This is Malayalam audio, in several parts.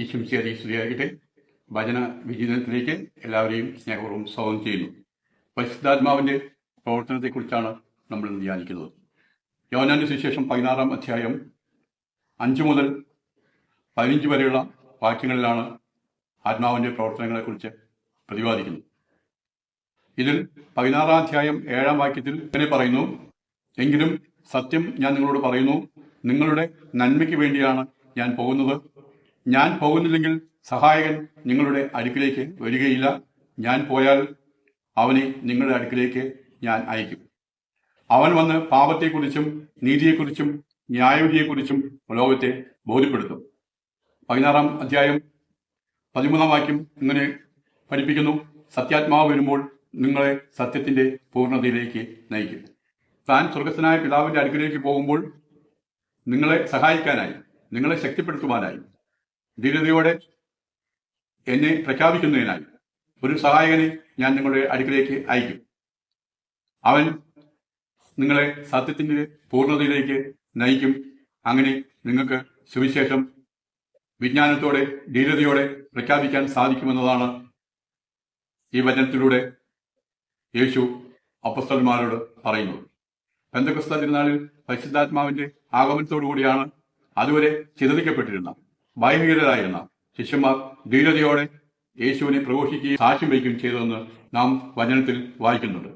ഈ ശംശേരി സ്തുതിയാകട്ടെ. വചന വിജയത്തിലേക്ക് എല്ലാവരെയും സ്നേഹപൂർവം സ്വാഗതം ചെയ്യുന്നു. പരിശുദ്ധാത്മാവിന്റെ പ്രവർത്തനത്തെക്കുറിച്ചാണ് നമ്മൾ ഇന്ന് ധ്യാനിക്കുന്നത്. യോനാന്റെ സുശേഷം പതിനാറാം അധ്യായം അഞ്ചു മുതൽ പതിനഞ്ച് വരെയുള്ള വാക്യങ്ങളിലാണ് ആത്മാവിന്റെ പ്രവർത്തനങ്ങളെക്കുറിച്ച് പ്രതിപാദിക്കുന്നത്. ഇതിൽ പതിനാറാം അധ്യായം ഏഴാം വാക്യത്തിൽ ഇങ്ങനെ പറയുന്നു എങ്കിലും സത്യം ഞാൻ നിങ്ങളോട് പറയുന്നു നിങ്ങളുടെ നന്മയ്ക്ക് വേണ്ടിയാണ് ഞാൻ പോകുന്നത്. ഞാൻ പോകുന്നില്ലെങ്കിൽ സഹായകൻ നിങ്ങളുടെ അടുക്കിലേക്ക് വരികയില്ല. ഞാൻ പോയാൽ അവനെ നിങ്ങളുടെ അടുക്കിലേക്ക് ഞാൻ അയക്കും. അവൻ വന്ന് പാപത്തെക്കുറിച്ചും നീതിയെക്കുറിച്ചും ന്യായവിധിയെക്കുറിച്ചും ലോകത്തെ ബോധ്യപ്പെടുത്തും. പതിനാറാം അധ്യായം പതിമൂന്നാം വാക്യം ഇങ്ങനെ പഠിപ്പിക്കുന്നു. സത്യാത്മാവ് വരുമ്പോൾ നിങ്ങളെ സത്യത്തിന്റെ പൂർണതയിലേക്ക് നയിക്കും. താൻ സ്വർഗസ്ഥനായ പിതാവിന്റെ അടുക്കിലേക്ക് പോകുമ്പോൾ നിങ്ങളെ സഹായിക്കാനായി നിങ്ങളെ ശക്തിപ്പെടുത്തുവാനായി ധീരതയോടെ എന്നെ പ്രഖ്യാപിക്കുന്നതിനായി ഒരു സഹായകനെ ഞാൻ നിങ്ങളുടെ അടുക്കിലേക്ക് അയക്കും. അവൻ നിങ്ങളെ സത്യത്തിന്റെ പൂർണതയിലേക്ക് നയിക്കും. അങ്ങനെ നിങ്ങൾക്ക് സുവിശേഷം വിജ്ഞാനത്തോടെ ധീരതയോടെ പ്രഖ്യാപിക്കാൻ സാധിക്കുമെന്നതാണ് ഈ വചനത്തിലൂടെ യേശു അപ്പസ്തന്മാരോട് പറയുന്നത്. പെന്തക്രിസ്ത തിരുനാളിൽ പരിശുദ്ധാത്മാവിന്റെ ആഗമനത്തോടു കൂടിയാണ് അതുവരെ ചിതറിക്കപ്പെട്ടിരുന്ന ഭയഭീകരായിരുന്ന ശിഷ്യന്മാർ ധീരതയോടെ യേശുവിനെ പ്രഘോഷിക്കുകയും സാക്ഷ്യം വയ്ക്കുകയും ചെയ്തതെന്ന് നാം വചനത്തിൽ വായിക്കുന്നുണ്ട്.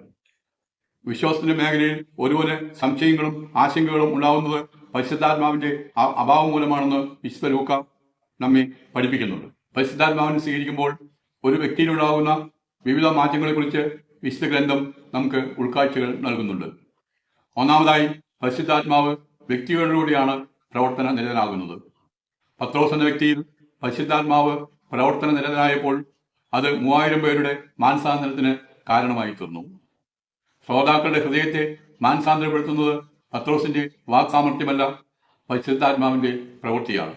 വിശ്വാസത്തിന്റെ മേഖലയിൽ ഒരുപോലെ സംശയങ്ങളും ആശങ്കകളും ഉണ്ടാവുന്നത് പരിശുദ്ധാത്മാവിന്റെ അഭാവം മൂലമാണെന്ന് വിശുദ്ധ ലൂക്ക നമ്മെ പഠിപ്പിക്കുന്നുണ്ട്. പരിശുദ്ധാത്മാവിനെ സ്വീകരിക്കുമ്പോൾ ഒരു വ്യക്തിയിലുണ്ടാകുന്ന വിവിധ മാറ്റങ്ങളെക്കുറിച്ച് വിശുദ്ധ ഗ്രന്ഥം നമുക്ക് ഉൾക്കാഴ്ചകൾ നൽകുന്നുണ്ട്. ഒന്നാമതായി പരിശുദ്ധാത്മാവ് വ്യക്തികളിലൂടെയാണ് പ്രവർത്തന നിരതനാകുന്നത്. പത്രോസ് എന്ന വ്യക്തിയിൽ പരിശുദ്ധാത്മാവ് പ്രവർത്തന നിരതനായപ്പോൾ അത് മൂവായിരം പേരുടെ മാനസാന്തരത്തിന് കാരണമായി തീർന്നു. ശ്രോതാക്കളുടെ ഹൃദയത്തെ മാനസാന്തരപ്പെടുത്തുന്നത് പത്രോസിന്റെ വാക്സാമർത്ഥ്യമല്ല പരിശുദ്ധാത്മാവിന്റെ പ്രവൃത്തിയാണ്.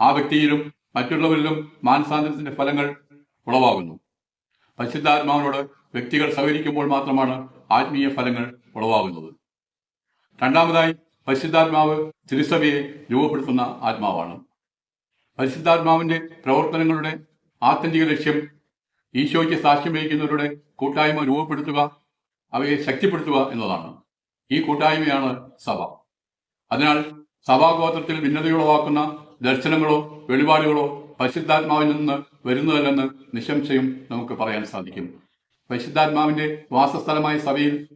ആ വ്യക്തിയിലും മറ്റുള്ളവരിലും മാനസാന്തരത്തിന്റെ ഫലങ്ങൾ ഉളവാകുന്നു. പരിശുദ്ധാത്മാവിനോട് വ്യക്തികൾ സഹകരിക്കുമ്പോൾ മാത്രമാണ് ആത്മീയ ഫലങ്ങൾ ഉളവാകുന്നത്. രണ്ടാമതായി പരിശുദ്ധാത്മാവ് തിരുസഭയെ രൂപപ്പെടുത്തുന്ന ആത്മാവാണ്. പരിശുദ്ധാത്മാവിന്റെ പ്രവർത്തനങ്ങളുടെ ആത്യന്തിക ലക്ഷ്യം ഈശോയ്ക്ക് സാക്ഷ്യം വഹിക്കുന്നവരുടെ കൂട്ടായ്മ രൂപപ്പെടുത്തുക അവയെ ശക്തിപ്പെടുത്തുക എന്നതാണ്. ഈ കൂട്ടായ്മയാണ് സഭ. അതിനാൽ സഭാഗോത്രത്തിൽ ഭിന്നതയുളവാക്കുന്ന ദർശനങ്ങളോ വെളിപാടുകളോ പരിശുദ്ധാത്മാവിൽ നിന്ന് വരുന്നതല്ലെന്ന് നിശംശയും നമുക്ക് പറയാൻ സാധിക്കും. പരിശുദ്ധാത്മാവിന്റെ വാസസ്ഥലമായ സഭയിൽ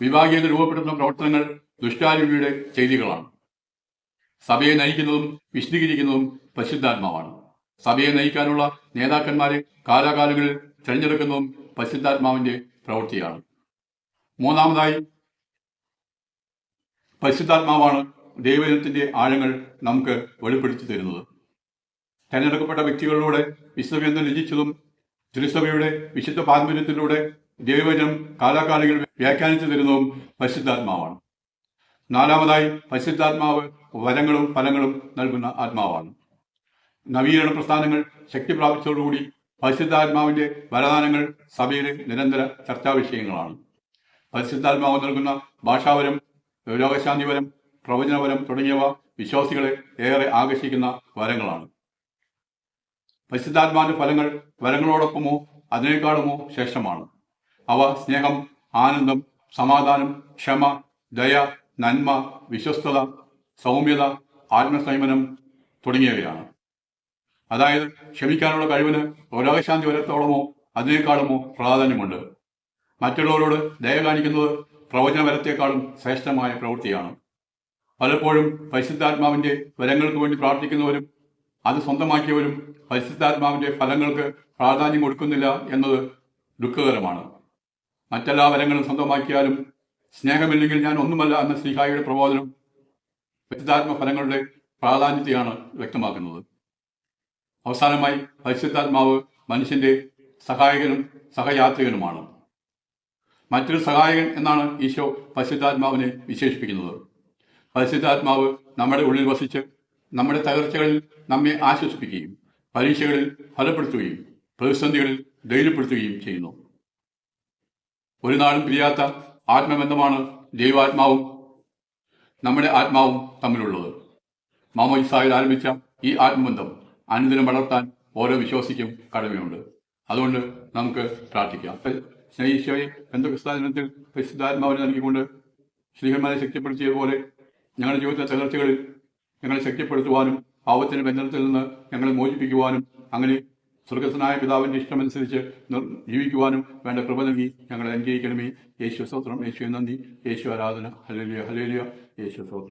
വിഭാഗീയത രൂപപ്പെടുത്തുന്ന പ്രവർത്തനങ്ങൾ ദുഷ്ടാരൂപിയുടെ ചെയ്തികളാണ്. സഭയെ നയിക്കുന്നതും വിശദീകരിക്കുന്നതും പരിശുദ്ധാത്മാവാണ്. സഭയെ നയിക്കാനുള്ള നേതാക്കന്മാരെ കാലാകാലങ്ങളിൽ തിരഞ്ഞെടുക്കുന്നതും പരിശുദ്ധാത്മാവിന്റെ പ്രവൃത്തിയാണ്. മൂന്നാമതായി പരിശുദ്ധാത്മാവാണ് ദൈവജനത്തിന്റെ ആഴങ്ങൾ നമുക്ക് വെളിപ്പെടുത്തി തരുന്നത്. തെരഞ്ഞെടുക്കപ്പെട്ട വ്യക്തികളിലൂടെ വിശുദ്ധഗ്രന്ഥം രചിച്ചതും തിരുസഭയുടെ വിശുദ്ധ പാരമ്പര്യത്തിലൂടെ ദൈവജനം കാലാകാലങ്ങളിൽ വ്യാഖ്യാനിച്ചു തരുന്നതും പരിശുദ്ധാത്മാവാണ്. നാലാമതായി പരിശുദ്ധാത്മാവ് വരങ്ങളും ഫലങ്ങളും നൽകുന്ന ആത്മാവാണ്. നവീകരണ പ്രസ്ഥാനങ്ങൾ ശക്തി പ്രാപിച്ചതോടുകൂടി പരിശുദ്ധാത്മാവിന്റെ വരദാനങ്ങൾ സഭയിലെ നിരന്തര ചർച്ചാ വിഷയങ്ങളാണ്. പരിശുദ്ധാത്മാവ് നൽകുന്ന ഭാഷാവരം രോഗശാന്തിവരം പ്രവചനവരം തുടങ്ങിയവ വിശ്വാസികളെ ഏറെ ആകർഷിക്കുന്ന വരങ്ങളാണ്. പരിശുദ്ധാത്മാവിന്റെ ഫലങ്ങൾ വരങ്ങളോടൊപ്പമോ അതിനേക്കാളുമോ ശ്രേഷ്ഠമാണ്. അവ സ്നേഹം ആനന്ദം സമാധാനം ക്ഷമ ദയ നന്മ വിശ്വസ്തത സൗമ്യത ആത്മസംയമനം തുടങ്ങിയവയാണ്. അതായത് ക്ഷമിക്കാനുള്ള കഴിവിന് രോഗശാന്തി വരത്തോളമോ അതിനേക്കാളുമോ പ്രാധാന്യമുണ്ട്. മറ്റുള്ളവരോട് ദയ കാണിക്കുന്നത് പ്രവചന വരത്തേക്കാളും ശ്രേഷ്ഠമായ പ്രവൃത്തിയാണ്. പലപ്പോഴും പരിശുദ്ധാത്മാവിന്റെ വരങ്ങൾക്ക് വേണ്ടി പ്രാർത്ഥിക്കുന്നവരും അത് സ്വന്തമാക്കിയവരും പരിശുദ്ധാത്മാവിന്റെ ഫലങ്ങൾക്ക് പ്രാധാന്യം കൊടുക്കുന്നില്ല എന്നത് ദുഃഖകരമാണ്. മറ്റെല്ലാ വരങ്ങളും സ്വന്തമാക്കിയാലും സ്നേഹമില്ലെങ്കിൽ ഞാൻ ഒന്നുമല്ല എന്ന ശ്രീഹായിയുടെ പ്രബോധനം പരിശുദ്ധാത്മ ഫലങ്ങളുടെ പ്രാധാന്യത്തെയാണ് വ്യക്തമാക്കുന്നത്. അവസാനമായി പരിശുദ്ധാത്മാവ് മനുഷ്യന്റെ സഹായകനും സഹയാത്രികനുമാണ്. മറ്റൊരു സഹായകൻ എന്നാണ് ഈശോ പരിശുദ്ധാത്മാവിനെ വിശേഷിപ്പിക്കുന്നത്. പരിശുദ്ധാത്മാവ് നമ്മുടെ ഉള്ളിൽ വസിച്ച് നമ്മുടെ തകർച്ചകളിൽ നമ്മെ ആശ്വസിപ്പിക്കുകയും പരീക്ഷകളിൽ ഫലപ്പെടുത്തുകയും പ്രതിസന്ധികളിൽ ധൈര്യപ്പെടുത്തുകയും ചെയ്യുന്നു. ഒരു നാളും പിരിയാത്ത ആത്മബന്ധമാണ് ദൈവാത്മാവും നമ്മുടെ ആത്മാവും തമ്മിലുള്ളത്. മാമോയിസായിൽ ആരംഭിച്ച ഈ ആത്മബന്ധം അനുദിനം വളർത്താൻ ഓരോ വിശ്വാസിക്കും കടമയുണ്ട്. അതുകൊണ്ട് നമുക്ക് പ്രാർത്ഥിക്കാം. സ്നേഹിച്ചവയെ ബന്ധുക്രിസ്താദിനത്തിൽ പരിശുദ്ധാത്മാവിനെ നൽകിക്കൊണ്ട് ശ്രീഹന്മാരെ ശക്തിപ്പെടുത്തിയതുപോലെ ഞങ്ങളുടെ ജീവിതത്തിലെ തകർച്ചകളിൽ ഞങ്ങളെ ശക്തിപ്പെടുത്തുവാനും പാവത്തിന്റെ ബന്ധനത്തിൽ നിന്ന് ഞങ്ങളെ മോചിപ്പിക്കുവാനും അങ്ങനെ സ്വർഗസ്വനായ പിതാവിന്റെ ഇഷ്ടമനുസരിച്ച് ജീവിക്കുവാനും വേണ്ട കൃപ നൽകി ഞങ്ങളെ അനുഗ്രഹിക്കണമേ. യേശു സ്തോത്രം. യേശു നന്ദി. യേശു ആരാധന. ഹലേലിയ ഹലേലിയ യേശു സ്തോത്രം.